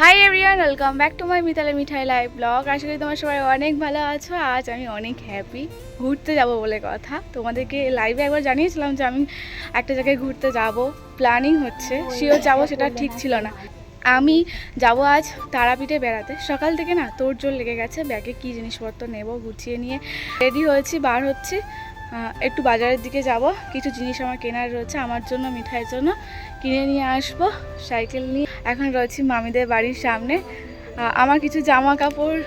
Hi everyone welcome back to my মিতালে মিঠাই live blog আশা করি তোমার সবাই অনেক ভালো আছো। আজ আমি অনেক হ্যাপি ঘুরতে যাব বলে কথা। তোমাদেরকে লাইভে একবার জানিয়েছিলাম যে আমি একটা জায়গায় ঘুরতে যাব। প্ল্যানিং হচ্ছে। শিওর যাব সেটা ঠিক ছিল না। আমি যাব আজ তারাপীঠে বেড়াতে। সকাল থেকে না তোর জোর লেগে গেছে। ব্যাগে কী জিনিসপত্র নেব গুছিয়ে নিয়ে রেডি হয়েছি। বার হচ্ছে। একটু বাজারের দিকে যাব। কিছু জিনিস আমার কেনার রয়েছে। আমার জন্য, মিঠাইয়ের জন্য কিনে নিয়ে আসব। সাইকেল নিয়ে এখন রয়েছি মামিদের বাড়ির সামনে। আমার কিছু জামা কাপড়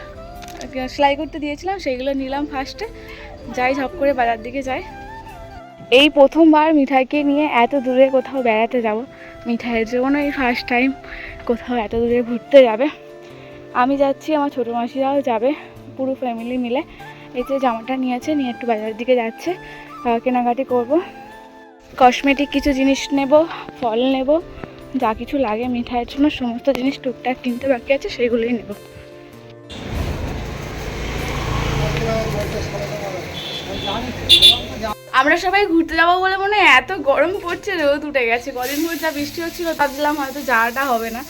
সেলাই করতে দিয়েছিলাম, সেইগুলো নিলাম ফার্স্টে যাই, ঝপ করে বাজার দিকে যাই। এই প্রথমবার মিঠাইকে নিয়ে এত দূরে কোথাও বেড়াতে যাব। মিঠাইয়ের জন্য এই ফার্স্ট টাইম কোথাও এত দূরে ঘুরতে যাবে। আমি যাচ্ছি, আমার ছোটো মাসিরাও যাবে, পুরো ফ্যামিলি মিলে। এই যে জামাটা নিয়েছে, নিয়ে একটু বাজারের দিকে যাচ্ছে। কেনাকাটি করব। কসমেটিক কিছু জিনিস নেব, ফল নেব। যা কিছু লাগে মিঠাইয়ের জন্য সমস্ত জিনিস টুকটাক কিনতে বাকি আছে, সেগুলোই নেব। আমরা সবাই ঘুরতে যাব বলে মনে হয় এত গরম পড়ছে, রোদ উঠে গেছে। কদিন ধরে যা বৃষ্টি হচ্ছিল, ভাবছিলাম হয়তো যাওয়াটা হবে না।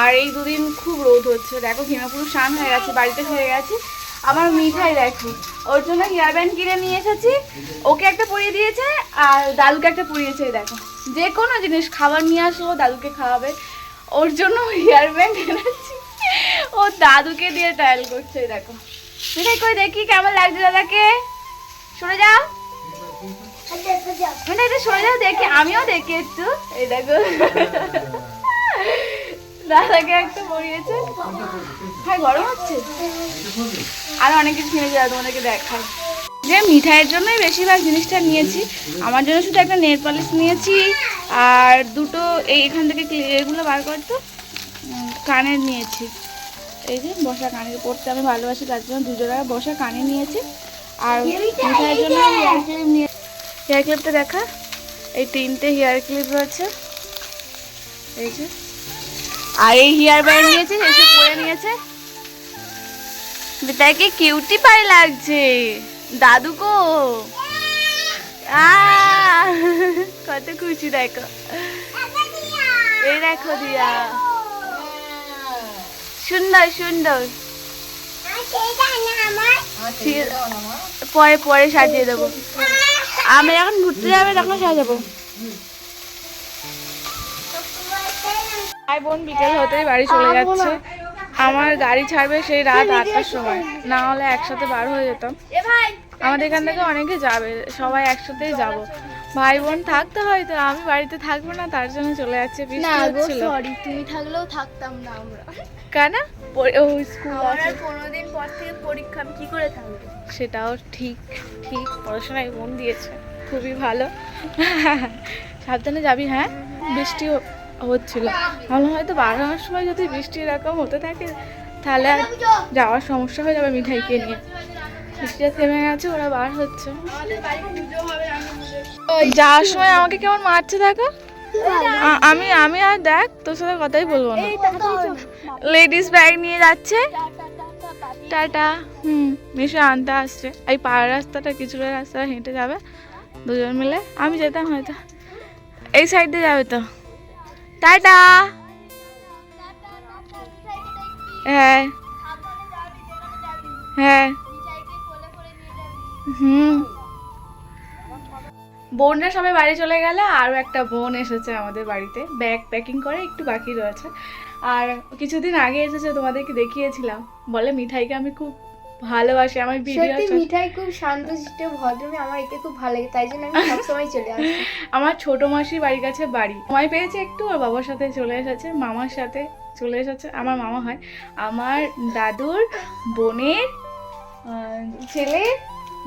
আর এই দুদিন খুব রোদ হচ্ছে। দেখো হিমাপুর স্নান হয়ে গেছে, বাড়িতে ফিরে গেছি। আমার মিঠাই দেখো, ওর জন্য হেয়ার ব্যান্ড কিনে নিয়ে এসেছি। ওকে একটা পরিয়ে দিয়েছে, আর দাদুকে একটা পরিয়েছে দেখো। যে কোনো জিনিস খাবার নিয়ে আসো দাদুকে খাওয়াবে। ওর জন্য হেয়ার ব্যান্ড এনেছি। ও দাদুকে দিয়ে ট্রায়াল করছে দেখো। মিঠাই কই দেখি কেমন লাগছে দাদাকে? সরে যাও। মিঠাই একটু সরে যাও, দেখি। আমিও দেখি একটু। এই দেখো। দাদাকে একটা পরিয়েছে। হ্যাঁ গরম হচ্ছে। আর অনেক কিছু কিনেছি দাদা তোমাদেরকে দেখাই যে মিঠাইয়ের জন্যই বেশিরভাগ জিনিসটা নিয়েছি। আমার জন্য শুধু একটা নেল পলিশ নিয়েছি, আর দুটো এই এখান থেকে এগুলো বার করতো কানের নিয়েছি। এই যে বসা কানের পড়তে আমি ভালোবাসি, তার জন্য দুজো টাকা বসা কানে নিয়েছি। আর মিঠাইয়ের জন্য হেয়ার ক্লিপ নিয়ে হেয়ার ক্লিপটা দেখা। এই তিনটে হেয়ার ক্লিপ রয়েছে। এই যে। আর এই হেয়ার ব্যান্ড নিয়েছে এসে পরে নিয়েছে। বেটাকে কিউটি পাই লাগছে। দাদু কো? কত খুশি দেখো। এই দেখো দিয়া। সুন্দর সুন্দর। পরে পরে সাজিয়ে দেবো। আমি যখন ঘুরতে যাবে তখন সাজাবো ভাই বোন বিকেল হতেই বাড়ি চলে যাচ্ছে। আমার গাড়ি ছাড়বে সেই রাত আটটার সময়। না হলে একসাথে বার হয়ে যেতাম। আমাদের এখান থেকে অনেকে যাবে সবাই একসাথেই যাব। ভাই বোন থাকতে হয়তো আমি বাড়িতে থাকব না তার জন্য চলে যাচ্ছে বৃষ্টি না গো হচ্ছিল। সরি তুমি থাকলেও থাকতাম না আমরা। কেন? পরে- ও স্কুল আছে। আর পনেরো দিন পর থেকে পরীক্ষা আমি কি করে থাকব? সেটাও ঠিক ঠিক পড়াশোনায় মন দিয়েছে খুবই ভালো। সাবধানে যাবি হ্যাঁ? বৃষ্টি হচ্ছিল। ভালো হয়তো বাড়ানোর সময় যদি বৃষ্টি এরকম হতে থাকে তাহলে আর যাওয়ার সমস্যা হয়ে যাবে মিঠাইকে নিয়ে। বৃষ্টিটা থেমে গেছে ওরা বার হচ্ছে। ওই যাওয়ার সময় আমাকে কেমন মারছে দেখো? আমি আমি আর দেখ তোর সাথে কথাই বলব না। লেডিস ব্যাগ নিয়ে যাচ্ছে। টাটা হুম মিশে আনতে আসছে। এই পাড়ার রাস্তাটা কিছুটা রাস্তা হেঁটে যাবে দুজন মিলে। আমি যেতাম হয়তো। এই সাইড দিয়ে যাবে তো। টাটা। হ্যাঁ। হ্যাঁ। হুম। বোনরা সবাই বাড়ি চলে গেলে আরও একটা বোন এসেছে আমাদের বাড়িতে। ব্যাগ প্যাকিং করে একটু বাকি রয়েছে। আর কিছুদিন আগে এসেছে তোমাদেরকে দেখিয়েছিলাম। বলে মিঠাইকে আমি খুব ভালোবাসি আমার ভিডিও মিঠাই খুব শান্ত শিষ্ট ভদ্রমে আমার একে খুব ভালো লাগে তাই জন্য আমি সবসময় চলে আসি। আমার ছোট মাসির বাড়ির কাছে বাড়ি। সময় পেয়েছে একটু ওর বাবার সাথে চলে এসেছে মামার সাথে চলে এসেছে আমার মামা হয়। আমার দাদুর বোনের ছেলে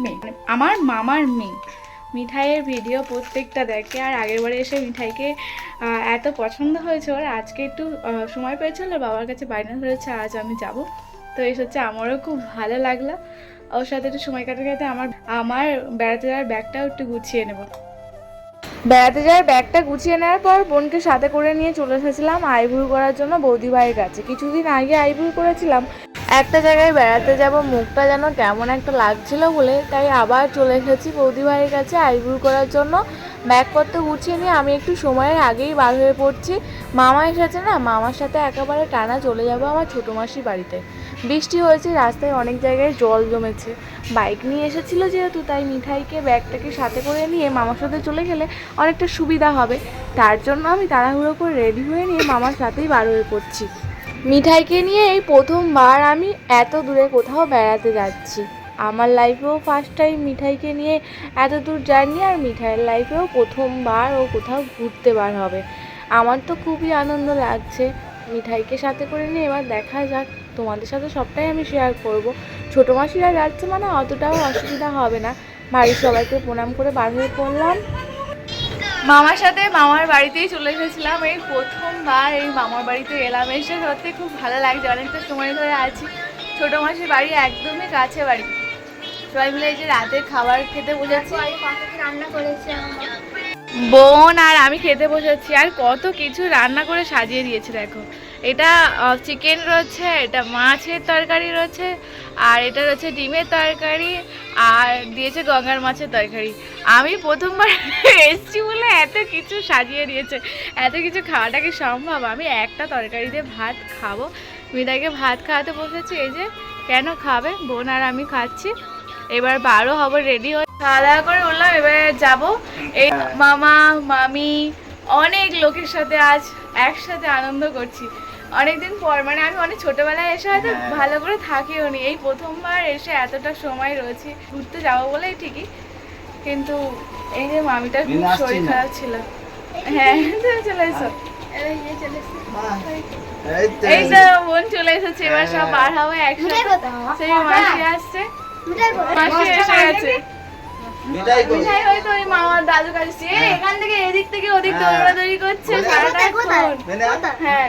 মেয়ে মানে আমার মামার মেয়ে। মিঠাইয়ের ভিডিও প্রত্যেকটা দেখে, আর আগের বারে এসে মিঠাইকে এত পছন্দ হয়েছে ওর, আজকে একটু সময় পেয়েছিল বাবার কাছে বায়না ধরেছে আজ আমি যাব। তো এসেছে আমারও খুব ভালো লাগল। ওর সাথে একটু সময় কাটাতে কাটাতে আমার আমার বেড়াতে যাওয়ার ব্যাগটাও একটু গুছিয়ে নেব। বেড়াতে যাওয়ার ব্যাগটা গুছিয়ে নেওয়ার পর বোনকে সাথে করে নিয়ে চলে এসেছিলাম আইব্রু করার জন্য বৌদি ভাইয়ের কাছে। কিছুদিন আগে আইব্রু করেছিলাম একটা জায়গায় বেড়াতে যাব, মুখটা যেন কেমন একটা লাগছিল বলে, তাই আবার চলে এসেছি বৌদি ভাইয়ের কাছে আইব্রু করার জন্য। ব্যাগপত্র গুছিয়ে নিয়ে আমি একটু সময়ের আগেই বার হয়ে পড়ছি। মামা এসেছে না, মামার সাথে একেবারে টানা চলে যাব আমার ছোটো মাসি বাড়িতে। বৃষ্টি হয়েছে, রাস্তায় অনেক জায়গায় জল জমেছে। বাইক নিয়ে এসেছিল যেহেতু, তাই মিঠাইকে ব্যাগটাকে সাথে করে নিয়ে মামার সাথে চলে গেলে অনেকটা সুবিধা হবে। তার জন্য আমি তাড়াহুড়ো করে রেডি হয়ে নিয়ে মামার সাথেই বার হয়ে পড়ছি। মিঠাইকে নিয়ে এই প্রথমবার আমি এত দূরে কোথাও বেড়াতে যাচ্ছি। আমার লাইফেও ফার্স্ট টাইম মিঠাইকে নিয়ে এত দূর জার্নি আর মিঠাইয়ের লাইফেও প্রথমবার ও কোথাও ঘুরতে বার হবে। আমার তো খুবই আনন্দ লাগছে। মিঠাইকে সাথে করে নিয়ে এবার দেখা যাক, তোমাদের সাথে সবটাই আমি শেয়ার করব। ছোটো মাসিরা যাচ্ছে মানে অতটাও অসুবিধা হবে না। বাড়ির সবাইকে প্রণাম করে বার হয়ে পড়লাম। মামার সাথে মামার বাড়িতেই চলে এসেছিলাম। এই প্রথমবার এই মামার বাড়িতে এলাম। এসে সত্যি খুব ভালো লাগছে। অনেকটা সময় ধরে আছি। ছোটো মাসির বাড়ি একদমই কাছে বাড়ি। সবাই মিলে এই যে রাতের খাবার খেতে বসেছি। রান্না করেছে বোন আর আমি খেতে বসেছি। আর কত কিছু রান্না করে সাজিয়ে দিয়েছে দেখো। এটা চিকেন রয়েছে এটা মাছের তরকারি রয়েছে আর এটা রয়েছে ডিমের তরকারি আর দিয়েছে গঙ্গার মাছের তরকারি। আমি প্রথমবার এসছি বলে এত কিছু সাজিয়ে দিয়েছে এত কিছু খাওয়াটা কি সম্ভব? আমি একটা তরকারি দিয়ে ভাত খাব মিতাকে ভাত খাওয়াতে বসেছি এই যে কেন খাবে? বোন আর আমি খাচ্ছি এবার বারো হব রেডি হয়ে খাওয়া দাওয়া করে উঠলাম এবার যাব। এই মামা মামি অনেক লোকের সাথে আজ একসাথে আনন্দ করছি। অনেকদিন পর মানে আমি অনেক ছোটবেলায় এসে হয়তো ভালো করে থাকিও নি এই প্রথমবার এসে এতটা সময় রয়েছি ঘুরতে যাব বলেই ঠিকই। কিন্তু এই যে মামিটার খুব শরীর খারাপ ছিল। হ্যাঁ তুমি চলে এসো। এই তো। বোন চলে এসেছে এবার সব বার হব একসাথে। সেই মাসি আসছে। মাসি এসে গেছে। মিঠাই মিঠাই হয়তো ওই মামার দাদু কাছে এখান থেকে এদিক থেকে ওদিক। দৌড়াদৌড়ি করছে কোথায়? সারাটা কোথায়? ফোন। আন। হ্যাঁ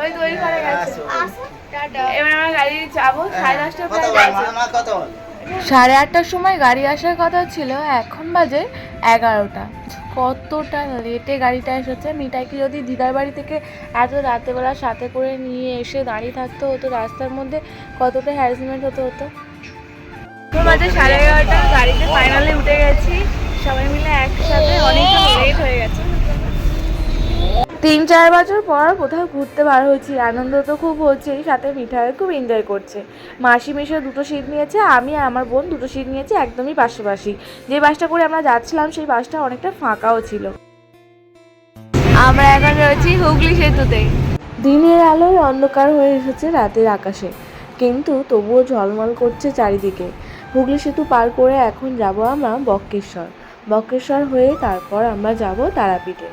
ওই তো ঘরে গেছে আসো। আসো। টাটা। এবার আমরা গাড়ি যাব সাড়ে দশটা আটটার সময় গাড়ি আসার কথা ছিল এখন বাজে এগারোটা কতটা লেটে গাড়িটা এসেছে মিঠাইকে যদি দিদার বাড়ি থেকে এত রাতেবেলা সাথে করে নিয়ে এসে দাঁড়িয়ে থাকতে হতো রাস্তার মধ্যে কতটা হ্যারাসমেন্ট হতে হতো সাড়ে এগারোটা গাড়িতে ফাইনালি উঠে গেছি সবাই মিলে একসাথে অনেকটা লেট হয়ে গেছে তিন চার বছর পর কোথাও ঘুরতে বার হয়েছি। আনন্দ তো খুব হচ্ছে সাথে মিঠাই খুব এনজয় করছে। মাসি মেশো দুটো সিট নিয়েছে আমি আর আমার বোন দুটো সিট নিয়েছি একদমই পাশাপাশি। যে বাসটা করে আমরা যাচ্ছিলাম সেই বাসটা অনেকটা ফাঁকাও ছিল। আমরা এখন রয়েছি হুগলি সেতুতে। দিনের আলোয় অন্ধকার হয়ে এসেছে রাতের আকাশে কিন্তু তবুও ঝলমল করছে চারিদিকে। হুগলি সেতু পার করে এখন যাব আমরা বক্রেশ্বর বক্রেশ্বর হয়ে তারপর আমরা যাব তারাপীঠে।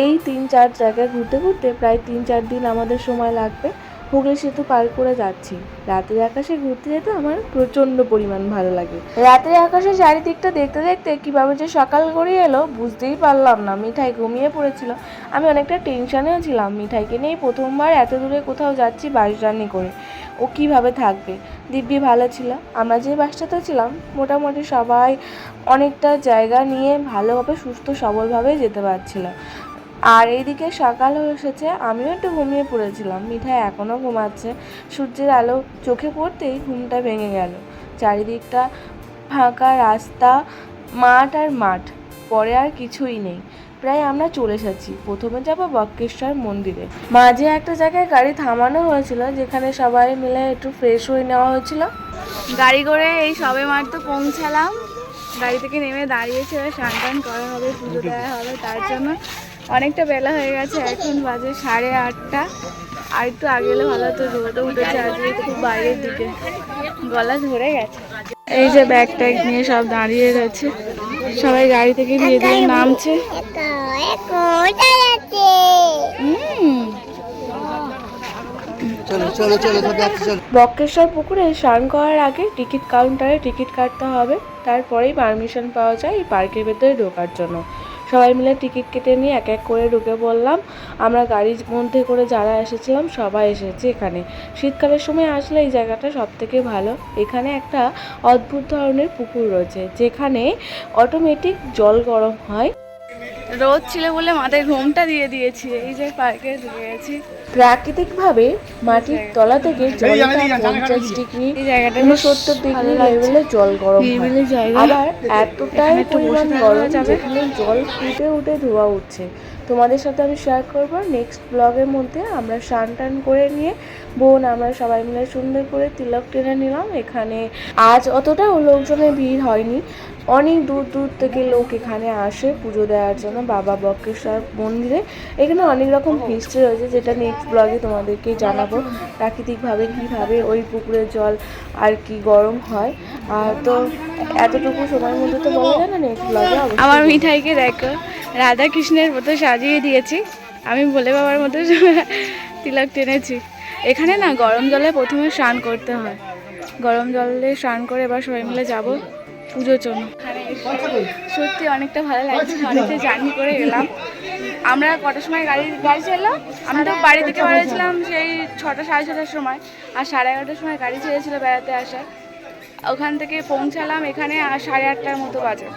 এই তিন চার জায়গায় ঘুরতে ঘুরতে প্রায় তিন চার দিন আমাদের সময় লাগবে। হুগলি সেতু পার করে যাচ্ছি। রাতের আকাশে ঘুরতে যেতে আমার প্রচণ্ড পরিমাণ ভালো লাগে। রাতের আকাশে চারিদিকটা দেখতে দেখতে কীভাবে যে সকাল গড়িয়ে এলো বুঝতেই পারলাম না। মিঠাই ঘুমিয়ে পড়েছিল। আমি অনেকটা টেনশানেও ছিলাম। মিঠাইকে নিয়ে প্রথমবার এত দূরে কোথাও যাচ্ছি বাস জার্নি করে। ও কীভাবে থাকবে? দিব্যি ভালো ছিল। আমরা যে বাসটাতে ছিলাম, মোটামুটি সবাই অনেকটা জায়গা নিয়ে ভালোভাবে, সুস্থ, সবলভাবে যেতে পারছিল। আর এইদিকে সকাল হয়ে এসেছে, আমিও একটু ঘুমিয়ে পড়েছিলাম। মিঠাই এখনও ঘুমাচ্ছে। সূর্যের আলো চোখে পড়তেই ঘুমটা ভেঙে গেল। চারিদিকটা ফাঁকা রাস্তা, মাঠ আর মাঠ, পরে আর কিছুই নেই। প্রায় আমরা চলে এসেছি। প্রথমে যাব বক্রেশ্বর মন্দিরে। মাঝে একটা জায়গায় গাড়ি থামানো হয়েছিল, যেখানে সবাই মিলে একটু ফ্রেশ হয়ে নেওয়া হয়েছিল। গাড়ি করে এই সবে মাত্র পৌঁছালাম। গাড়ি থেকে নেমে দাঁড়িয়েছে, স্নান করা হবে, পুজো দেওয়া হবে তার জন্য। অনেকটা বেলা হয়ে গেছে এখন বাজে সাড়ে আটটা। আর একটু আগে এলে ভালো হতো রোদও উঠেছে আজকে খুব বাইরের দিকে গলা ধরে গেছে। এই যে ব্যাগ ট্যাগ নিয়ে সব দাঁড়িয়ে রয়েছে। সবাই গাড়ি থেকে ধীরে ধীরে নামছে। বক্রেশ্বর পুকুরে স্নান করার আগে টিকিট কাউন্টারে টিকিট কাটতে হবে। তারপরেই পারমিশন পাওয়া যায় এই পার্কের ভেতরে ঢোকার জন্য। সবাই মিলে টিকিট কেটে নিয়ে এক এক করে ঢুকে পড়লাম। আমরা গাড়ির মধ্যে করে যারা এসেছিলাম সবাই এসেছি এখানে। শীতকালের সময় আসলে এই জায়গাটা সব থেকে ভালো। এখানে একটা অদ্ভুত ধরনের পুকুর রয়েছে, যেখানে অটোমেটিক জল গরম হয়। রোদ ছিল বলে মাথায় ঘুমটা দিয়ে দিয়েছি, এই যে পার্কে গেছি। প্রাকৃতিকভাবে মাটির তলা থেকে জলটা পঞ্চাশ ডিগ্রি উনসত্তর ডিগ্রি লেভেলে জল গরম আবার এতটাই পরিমাণ গরম যেখানে জল ফুটে উঠে ধোয়া উঠছে। তোমাদের সাথে আমি শেয়ার করব নেক্সট ব্লগের মধ্যে। আমরা স্নান টান করে নিয়ে বোন আমরা সবাই মিলে সুন্দর করে তিলক টেনে নিলাম। এখানে আজ অতটাও লোকজনের ভিড় হয়নি। অনেক দূর দূর থেকে লোক এখানে আসে পুজো দেওয়ার জন্য বাবা বক্রেশ্বর মন্দিরে। এখানে অনেক রকম হিস্ট্রি রয়েছে যেটা নেক্সট ব্লগে তোমাদেরকে জানাব প্রাকৃতিকভাবে কীভাবে ওই পুকুরের জল আর কি গরম হয়। আর তো এতটুকু সময়ের মধ্যে তো বলা যায় না নেক্সট ব্লগে আমার মিঠাইকে দেখো রাধা কৃষ্ণের মতো সাজিয়ে দিয়েছি। আমি বলে বাবার মতো তিলক টেনেছি। এখানে না গরম জলে প্রথমে স্নান করতে হয়। গরম জলে স্নান করে এবার সবাই মিলে যাব। পুজোর জন্য। সত্যি অনেকটা ভালো লাগছে অনেকটা জার্নি করে এলাম। আমরা কটার সময় গাড়ি গাড়ি চাইলাম আমি তো বাড়ি থেকে বেরিয়েছিলাম সেই ছটা সাড়ে ছটার সময়। আর সাড়ে এগারোটার সময় গাড়ি ছেড়েছিল বেড়াতে আসার ওখান থেকে পৌঁছালাম এখানে আর সাড়ে আটটার মতো বাজে।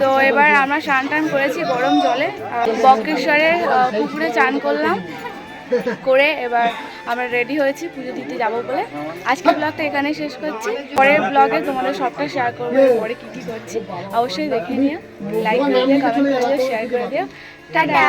তো এবার আমরা স্নান টান করেছি গরম জলে। আহ, পুকুরে চান করলাম। করে এবার আমরা রেডি হয়েছি, পুজো দিতে যাব বলে। আজকের ব্লগটা এখানে শেষ করছি। পরের ব্লগে তোমাদের সবটা শেয়ার করব পরে কি কী করছি। অবশ্যই দেখে নিও। লাইক করে দিও কমেন্ট করে দিও শেয়ার করে দিও। টাটা!